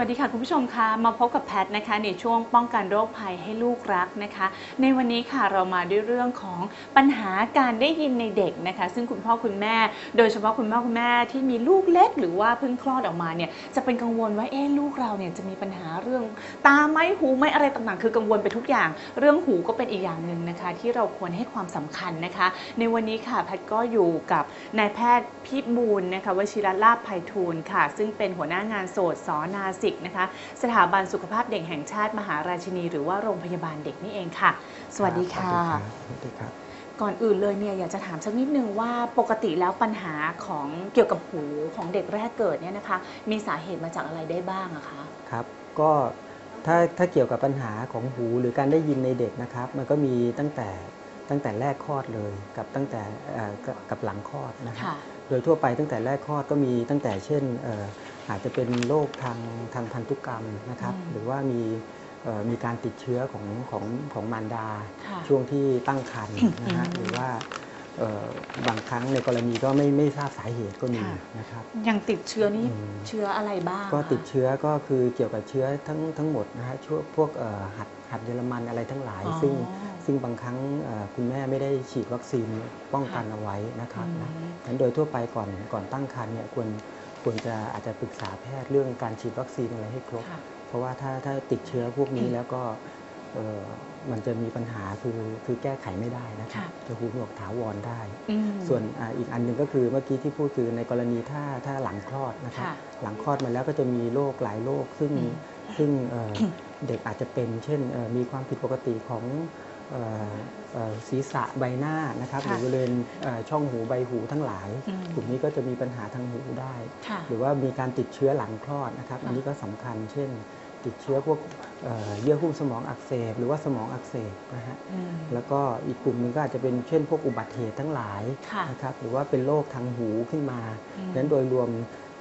วัสดีค่ะคุณผู้ชมคะมาพบกับแพทย์นะคะในช่วงป้องกันโรคภัยให้ลูกรักนะคะ ในวันนี้ค่ะเรามาด้วยเรื่องของปัญหาการได้ยินในเด็กนะคะ ซึ่งคุณพ่อคุณแม่ โดยเฉพาะคุณพ่อคุณแม่ที่มีลูกเล็ก หรือว่าเพิ่งคลอดออกมาเนี่ยจะเป็นกังวลว่าเอ๊ลูกเราเนี่ยจะมีปัญหาเรื่องตาไหมหูไหมอะไรต่างๆ คือกังวลไปทุกอย่าง เรื่องหูก็เป็นอีกอย่างหนึ่งนะคะ ที่เราควรให้ความสำคัญนะคะ ในวันนี้ค่ะแพทย์ก็อยู่กับนายแพทย์พิบูลนะคะวชิรลาภไพฑูรย์ค่ะ ซึ่งเป็นหัวหน้างานโสตสอนาสิกนะคะ สถาบันสุขภาพเด็กแห่งชาติมหาราชินี หรือว่าโรงพยาบาลเด็กนี่เองค่ะ สวัสดีค่ะสวัสดีครับก่อนอื่นเลยเนี่ยอยากจะถามสักนิดนึงว่าปกติแล้วปัญหาของเกี่ยวกับหูของเด็กแรกเกิดเนี่ยนะคะ มีสาเหตุมาจากอะไรได้บ้างอะคะครับ ก็ถ้าถ้าเกี่ยวกับปัญหาของหูหรือการได้ยินในเด็กนะครับ มันก็มีตั้งแต่ตั้งแต่แรกคลอดเลยกับตั้งแต่เอ่อกับกับหลังคลอดนะครับค่ะโดยทั่วไปตั้งแต่แรกคลอดก็มีตั้งแต่เช่นเอ่ออาจจะเป็นโรคทางทางพันธุกรรมนะครับอืมหรือว่ามีเอ่อมีการติดเชื้อของของของมารดาค่ะช่วงที่ตั้งครรภ์นะฮะอืมหรือว่าเอ่อบางครั้งในกรณีก็ไม่ไม่ทราบสาเหตุก็มีค่ะนะครับอย่างติดเชื้อนี่อืมเชื้ออะไรบ้าง ก็อะคะติดเชื้อก็คือเกี่ยวกับเชื้อทั้งทั้งหมดนะฮะช่วงพวกเอ่อหัดหัดเยอรมันอะไรทั้งหลายอ๋อซึ่งซึ่งบางครั้งเอ่อคุณแม่ไม่ได้ฉีดวัคซีนป้องกันค่ะเอาไว้นะครับอืมนะงั้นโดยทั่วไปก่อนก่อนตั้งครรภ์เนี่ยควร ควรจะอาจจะปรึกษาแพทย์เรื่องการฉีดวัคซีนอะไรให้ครบค่ะเพราะว่าถ้าถ้าติดเชื้อพวกนี้แล้วก็เอ่อมันจะมีปัญหาคือคือแก้ไขไม่ได้นะครับค่ะจะหูหนวกถาวรได้อืมส่วนอาอีกอันหนึ่งก็คือเมื่อกี้ที่พูดคือในกรณีถ้าถ้าหลังคลอดนะครับค่ะหลังคลอดมาแล้วก็จะมีโรคหลายโรคซึ่งอืมซึ่งเอ่อเด็กอาจจะเป็น เช่นเอ่อมีความผิดปกติของเอ่อเอ่อ ศีรษะใบหน้านะครับหค่ะรือบริเวณเอ่อช่องหูใบหูทั้งหลายอืมกลุ่มนี้ก็จะมีปัญหาทางหูได้ค่ะหรือว่ามีการติดเชื้อหลังคลอดนะครับค่ะอันนี้ก็สำคัญ เช่น ติดเชื้อพวกเอ่อเยื่อหุ้มสมองอักเสบ หรือว่าสมองอักเสบนะฮะอืมแล้วก็อีกกลุ่มหนึ่งก็อาจจะเป็นเช่น พวกอุบัติเหตุทั้งหลายค่ะนะครับหรือว่าเป็นโรคทางหูขึ้นมาอืมดังนั้นโดยรวม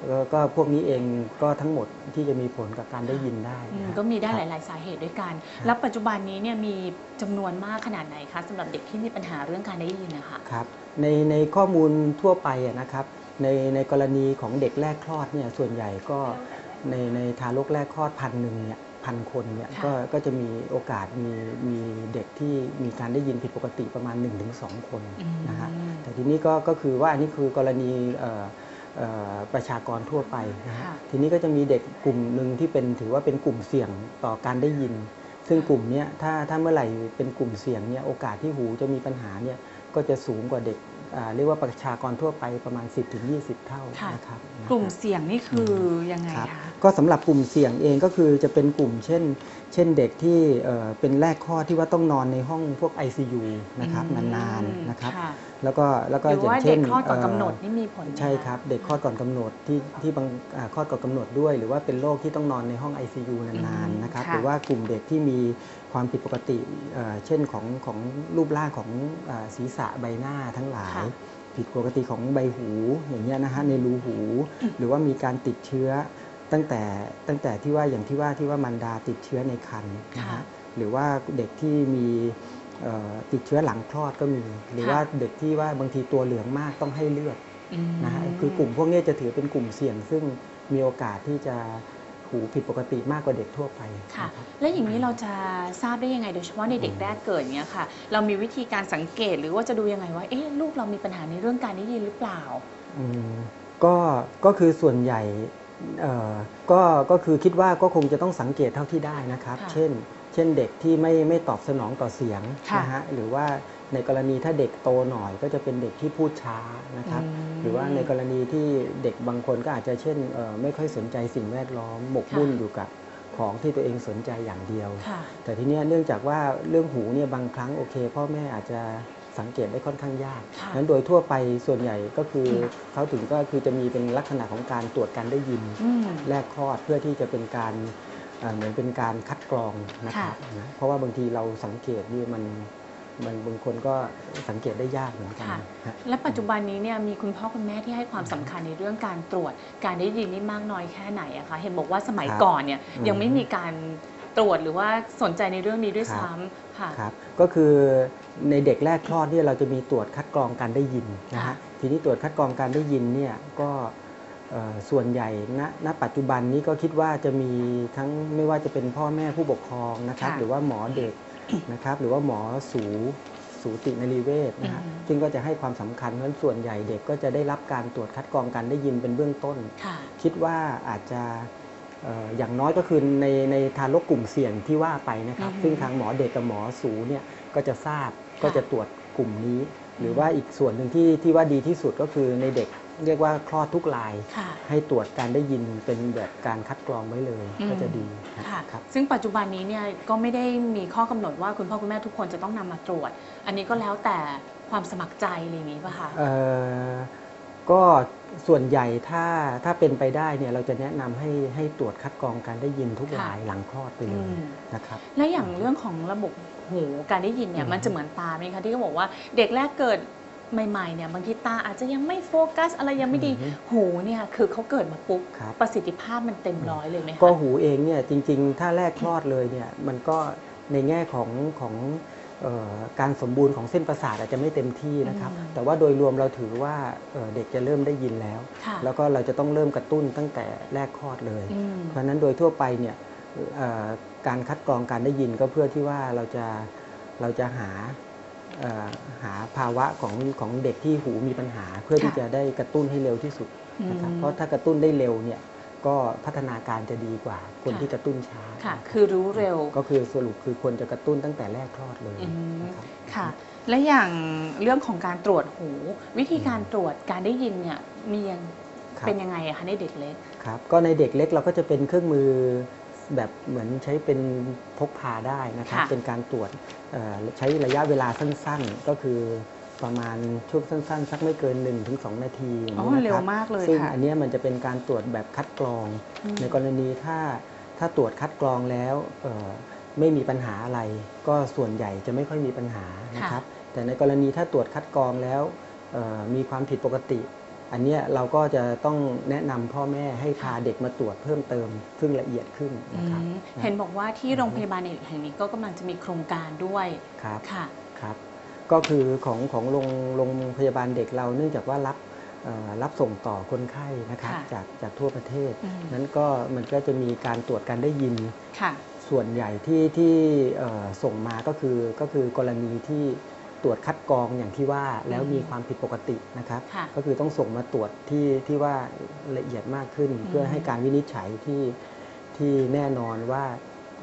เอ่อก็พวกนี้เองก็ทั้งหมดที่จะมีผลกับการได้ยินได้อืมนะฮะก็มีได้คหรับลาย ๆ สาเหตุด้วยกันครับแล้วปัจจุบันนี้เนี่ยมีจำนวนมากขนาดไหนคะสำหรับเด็กที่มีปัญหาเรื่องการได้ยินนะคะ ครับในในข้อมูลทั่วไปอะนะครับในในกรณีของเด็กแรกคลอดเนี่ยส่วนใหญ่ก็ในในทารกแรกคลอดพันหนึ่งเนี่ยพันคนเนี่ยค่ะ ก็ก็จะมีโอกาสมีมีเด็กที่มีการได้ยินผิดปกติประมาณ 1-2 คนอืมนะฮะแต่ทีนี้ก็ก็คือว่าอันนี้คือกรณีเอ่อเอ่อ ประชากรทั่วไปนะฮะค่ะทีนี้ก็จะมีเด็กกลุ่มหนึ่งที่เป็นถือว่าเป็นกลุ่มเสี่ยงต่อการได้ยิน ซึ่งกลุ่มเนี้ยถ้าถ้าเมื่อไหร่เป็นกลุ่มเสี่ยงเนี่ยโอกาสที่หูจะมีปัญหาเนี่ยก็จะสูงกว่าเด็กอ่าเรียกว่าประชากรทั่วไปประมาณ 10-20 เท่าค่ะนะครับนะกลุ่มฮะเสี่ยงนี่คือยังไงครับคะก็สำหรับกลุ่มเสี่ยงเองก็คือจะเป็นกลุ่มเช่น เช่นเด็กที่เอ่อเป็นแรกคลอดที่ว่าต้องนอนในห้องพวก ICU นะครับอืมนานๆนะครับค่ะแล้วก็แล้วก็หรืออย่างว่าเช่เด็นกคลอดก่อนเกำหนดนี่มีผลไหมะใช่ครับ เด็กคลอดก่อนกำหนดที่ที่บางอ่าคลอดก่อนกำหนดด้วย หรือว่าเป็นโรคที่ต้องนอนในห้อง ICU นานอืมๆนะครับค่ะหรือว่ากลุ่มเด็กที่มีความผิดปกติเอ่อเช่นของของรูปร่างของอาศีรษะใบหน้าทั้งหลายผิดปกติของใบหูอย่างเงี้ยนะฮะในรูหู หรือว่ามีการติดเชื้อ ตั้งแต่ตั้งแต่ที่ว่าอย่างที่ว่าที่ว่ามันดาติดเชื้อในครรภ์นะค่ะฮะหรือว่าเด็กที่มีเอ่อติดเชื้อหลังคลอดก็มี หรือค่ะว่าเด็กที่ว่าบางทีตัวเหลืองมากต้องให้เลือดอืมนะฮะคือกลุ่มพวกนี้จะถือเป็นกลุ่มเสี่ยง ซึ่งมีโอกาสที่จะหูผิดปกติมากกว่าเด็กทั่วไปค่ะนะครับและอย่างนี้เราจะทราบได้ยังไงโดยเฉพาะในเด็กแรกเกิดเนี้ยค่ะ เรามีวิธีการสังเกตหรือว่าจะดูยังไงว่าเอ๊ะลูกเรามีปัญหาในเรื่องการได้ยินหรือเปล่า อืมก็ก็คือส่วนใหญ่เอ่อ ก็ก็คือคิดว่าก็คงจะต้องสังเกตเท่าที่ได้นะครับค่ะเช่น เช่นเด็กที่ไม่ไม่ตอบสนองต่อเสียงค่ะนะฮะหรือว่าในกรณีถ้าเด็กโตหน่อยก็จะเป็นเด็กที่พูดช้านะครับอืมหรือว่าในกรณีที่เด็กบางคนก็อาจจะเช่นเอ่อไม่ค่อยสนใจสิ่งแวดล้อมหมกค่ะมุ่นอยู่กับของที่ตัวเองสนใจอย่างเดียวค่ะแต่ทีเนี้ยเนื่องจากว่าเรื่องหูเนี่ยบางครั้งโอเค พ่อแม่อาจจะ สังเกตได้ค่อนข้างยากค่ะนั้นโดยทั่วไปส่วนใหญ่ก็คืออเขาถึงก็คือจะมีเป็นลักษณะของการตรวจการได้ยินอืมแรกคลอดเพื่อที่จะเป็นการเอ่อเหมือนเป็นการคัดกรองนะครับนะเพราะว่าบางทีเราสังเกตนี่มันมันบางคนก็สังเกตได้ยากเหมือนกันค่ะฮะและปัจจุบันนี้เนี่ยมีคุณพ่อคุณแม่ที่ให้ความสำคัญในเรื่องการตรวจการได้ยินนี่มากน้อยแค่ไหนอะคะเห็นบอกว่าสมัยครับก่อนเนี่ยอืมยังไม่มีการ ตรวจหรือว่าสนใจในเรื่องนี้ด้วยครับซ้ำค่ะ ครับก็คือในเด็กแรกคลอดเนี่ยเราจะมีตรวจคัดกรองการได้ยินนะค่ะฮะทีนี้ตรวจคัดกรองการได้ยินเนี่ยก็เอ่อส่วนใหญ่ณณปัจจุบันนี้ก็คิดว่าจะมีทั้งไม่ว่าจะเป็นพ่อแม่ผู้ปกครองนะครับ ค่ะ หรือว่าหมอเด็กนะครับ หรือว่าหมอสูสูตินรีเวชนะฮะอืมซึ่งก็จะให้ความสำคัญเพราะฉะนั้นส่วนใหญ่เด็กก็จะได้รับการตรวจคัดกรองการได้ยินเป็นเบื้องต้น ค่ะ คิดว่าอาจจะเอ่ออย่างน้อยก็คือในในทารกกลุ่มเสี่ยงที่ว่าไปนะครับอือฮึซึ่งทางหมอเด็กกับหมอสูเนี่ยก็จะทราบค่ะก็จะตรวจกลุ่มนี้ หรือมว่าอีกส่วนหนึ่งที่ที่ว่าดีที่สุดก็คือในเด็กเรียกว่าคลอดทุกรายค่ะให้ตรวจการได้ยินเป็นแบบการคัดกรองไว้เลยอืมก็จะดีค่ะครับซึ่งปัจจุบันนี้เนี่ยก็ไม่ได้มีข้อกำหนดว่าคุณพ่อคุณแม่ทุกคนจะต้องนำมาตรวจ อันนี้ก็แล้วแต่ความสมัครใจอะไรอย่างนี้ป่ะคะเอ่อ ก็ส่วนใหญ่ถ้าถ้าเป็นไปได้เนี่ยเราจะแนะนำให้ให้ตรวจคัดกรองการได้ยินทุกค่ะรายหลังคลอดไปเลอืยม นะครับ และอย่างเรื่องของระบบหูการได้ยินเนี่ยอืม มันจะเหมือนตาไหมคะที่เขาบอกว่าเด็กแรกเกิดใหม่ๆเนี่ยบางทีตาอาจจะยังไม่โฟกัส อะไรยังไม่ดีอือฮึ หูเนี่ยคือเขาเกิดมาปุ๊บครับ ประสิทธิภาพมันเต็มร้อยเลยไหมคะ ก็หูเองเนี่ยจริง ๆ ถ้าแรกคลอดเลยเนี่ยมันก็ในแง่ของของเออ การสมบูรณ์ของเส้นประสาทอาจจะไม่เต็มที่นะครับอืมแต่ว่าโดยรวมเราถือว่าเอ่อเด็กจะเริ่มได้ยินแล้วค่ะแล้วก็เราจะต้องเริ่มกระตุ้นตั้งแต่แรกคลอดเลยอืมเพราะฉะนั้นโดยทั่วไปเนี่ยเอ่อการคัดกรองการได้ยินก็เพื่อที่ว่าเราจะเราจะหาเอ่อหาภาวะของของเด็กที่หูมีปัญหา เพื่อที่ค่ะจะได้กระตุ้นให้เร็วที่สุดนะครับอืมเพราะถ้ากระตุ้นได้เร็วเนี่ย ก็พัฒนาการจะดีกว่า คนค่ะที่กระตุ้นช้าค่ะนะรับคือรู้เร็ว ก็คือสรุปคือควรจะกระตุ้นตั้งแต่แรกคลอดเลยอืมนะครับค่ะ และอย่างเรื่องของการตรวจหู วิธีการตรวจการได้ยินเนี่ยมียังครับเป็นยังไงอะคะในเด็กเล็กครับก็ในเด็กเล็กเราก็จะเป็นเครื่องมือแบบเหมือนใช้เป็นพกพาได้นะครับค่ะเป็นการตรวจเอ่อใช้ระยะเวลาสั้นๆ ก็คือ ประมาณช่วงสั้นๆ สักไม่เกิน 1-2 นาทีอย่างอ๋อนี้นะเร็ควรับมากเลยซึ่งค่ะ อันเนี้ยมันจะเป็นการตรวจแบบคัดกรอง อืม ในกรณีถ้าถ้าตรวจคัดกรองแล้วเอ่อไม่มีปัญหาอะไร ก็ส่วนใหญ่จะไม่ค่อยมีปัญหานะครับ แต่ในกรณีถ้าตรวจคัดกรองแล้วเอ่อมีความผิดปกติ อันเนี้ยเราก็จะต้องแนะนำพ่อแม่ให้พาเด็กมาตรวจเพิ่มเติม ซึ่งละเอียดขึ้นอืนะครับมเห็นบอกว่าที่โรงพยาบาลแห่งนี้ก็กำลังจะมีโครงการด้วยครับค่ะ ครับ ก็คือของของโรงโรงพยาบาลเด็กเราเนื่องจากว่ารับเอ่อรับส่งต่อคนไข้นะครับค่ะจากจากทั่วประเทศอืมนั้นก็มันก็จะมีการตรวจการได้ยินค่ะส่วนใหญ่ที่ที่เอ่อส่งมาก็คือก็คือกรณีที่ตรวจคัดกรองอย่างที่ว่าแล้วอืมมีความผิดปกตินะครับค่ะก็คือต้องส่งมาตรวจที่ที่ว่าละเอียดมากขึ้น เพื่อให้การวินิจฉัยที่ที่แน่นอนว่า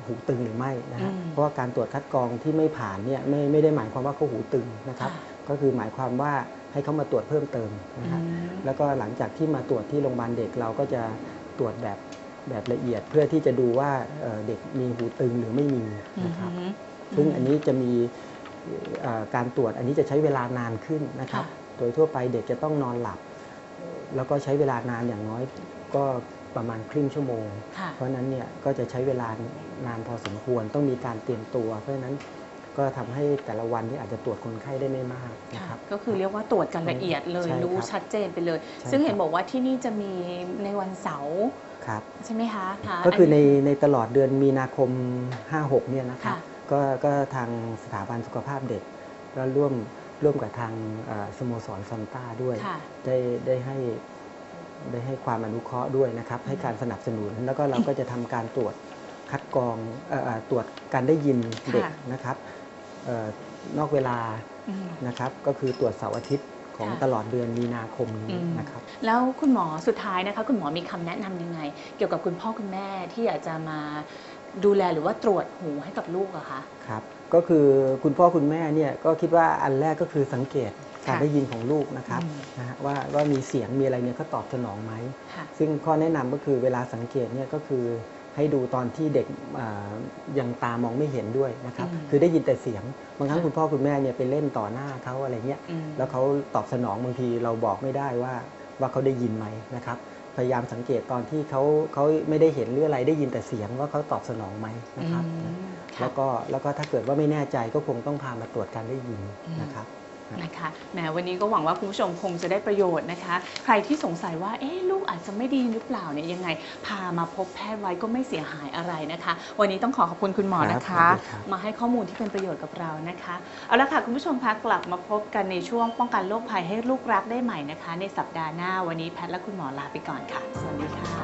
หูตึงหรือไม่นะฮะอืมเพราะว่าการตรวจคัดกรองที่ไม่ผ่านเนี่ยไม่ไม่ได้หมายความว่าเขาหูตึงนะครับค่ะก็คือหมายความว่าให้เขามาตรวจเพิ่มเติมนะฮะอืมแล้วก็หลังจากที่มาตรวจที่โรงพยาบาลเด็กเราก็จะตรวจแบบแบบละเอียดเพื่อที่จะดูว่าเอ่อเด็กมีหูตึงหรือไม่มีนะครับอืมซึ่งอันนี้จะมีเอ่อการตรวจอันนี้จะใช้เวลานานขึ้นนะครับค่ะโดยทั่วไปเด็กจะต้องนอนหลับ แล้วก็ใช้เวลานานอย่างน้อย ก็ประมาณครึ่งชั่วโมง ค่ะ เพราะฉะนั้นเนี่ยก็จะใช้เวลานานพอสมควรต้องมีการเตรียมตัว เพราะฉะนั้นก็ทำให้แต่ละวันที่อาจจะตรวจคนไข้ได้ไม่มากนะค่ะครับ ก็คือเรียกว่าตรวจกันละเอียดเลย ใช่ครับรู้ชัดเจนไปเลย ใช่ซึ่งเห็นครับ บอกว่าที่นี่จะมีในวันเสาร์ครับ ใช่ไหมคะะก็คือในนนี้ในตลอดเดือนมีนาคม 56 เนี่ยนะครับค่ะก็ก็ทางสถาบันสุขภาพเด็ก ก็ร่วมร่วมกับทางเอ่อสโมสรซันต้าด้วยค่ะ ได้ได้ให้ ได้ให้ความอนุเคราะห์ด้วยนะครับ ให้การสนับสนุน แล้วก็เราก็จะทำการตรวจคัดกรองเอ่อเอ่อตรวจการได้ยินเด็กค่ะนะครับเอ่อนอกเวลาอืมนะครับ ก็คือตรวจเสาร์อาทิตย์ของค่ะตลอดเดือนมีนาคมนี้อืมนะครับ แล้วคุณหมอสุดท้ายนะคะ คุณหมอมีคำแนะนำยังไง เกี่ยวกับคุณพ่อคุณแม่ที่อยากจะมาดูแลหรือว่าตรวจหูให้กับลูกอะคะครับ ก็คือคุณพ่อคุณแม่เนี่ยก็คิดว่าอันแรกก็คือสังเกต การค่ะได้ยินของลูกนะครับอืมนะฮะว่าว่ามีเสียงมีอะไรเนี่ยเขาตอบสนองไหมค่ะซึ่งข้อแนะนำก็คือเวลาสังเกตเนี่ยก็คือให้ดูตอนที่เด็กอ่ายังตามองไม่เห็นด้วยนะครับอืมคือได้ยินแต่เสียง บางครั้งค่ะคุณพ่อคุณแม่เนี่ยไปเล่นต่อหน้าเขาอะไรเงี้ยอืมแล้วเขาตอบสนองบางทีเราบอกไม่ได้ว่าว่าเขาได้ยินไหมนะครับ พยายามสังเกตตอนที่เขาเขาไม่ได้เห็นหรืออะไรได้ยินแต่เสียงว่าเขาตอบสนองไหมนะครับอืมค่ะแล้วก็แล้วก็ถ้าเกิดว่าไม่แน่ใจก็คงต้องพามาตรวจการได้ยินอืมนะครับ นะคะแหมวันนี้ก็หวังว่าคุณผู้ชมคงจะได้ประโยชน์นะคะ ใครที่สงสัยว่าเอ๊ะลูกอาจจะไม่ดีหรือเปล่าเนี่ยยังไง พามาพบแพทย์ไว้ก็ไม่เสียหายอะไรนะคะ วันนี้ต้องขอขอบคุณคุณหมอนะคะครับสวัสดีครับ มาให้ข้อมูลที่เป็นประโยชน์กับเรานะคะเอาละค่ะคุณผู้ชมคะกลับมาพบกันในช่วงป้องกันโรคภัยให้ลูกรักได้ใหม่นะคะ ในสัปดาห์หน้าวันนี้แพทย์และคุณหมอลาไปก่อนค่ะ สวัสดีค่ะ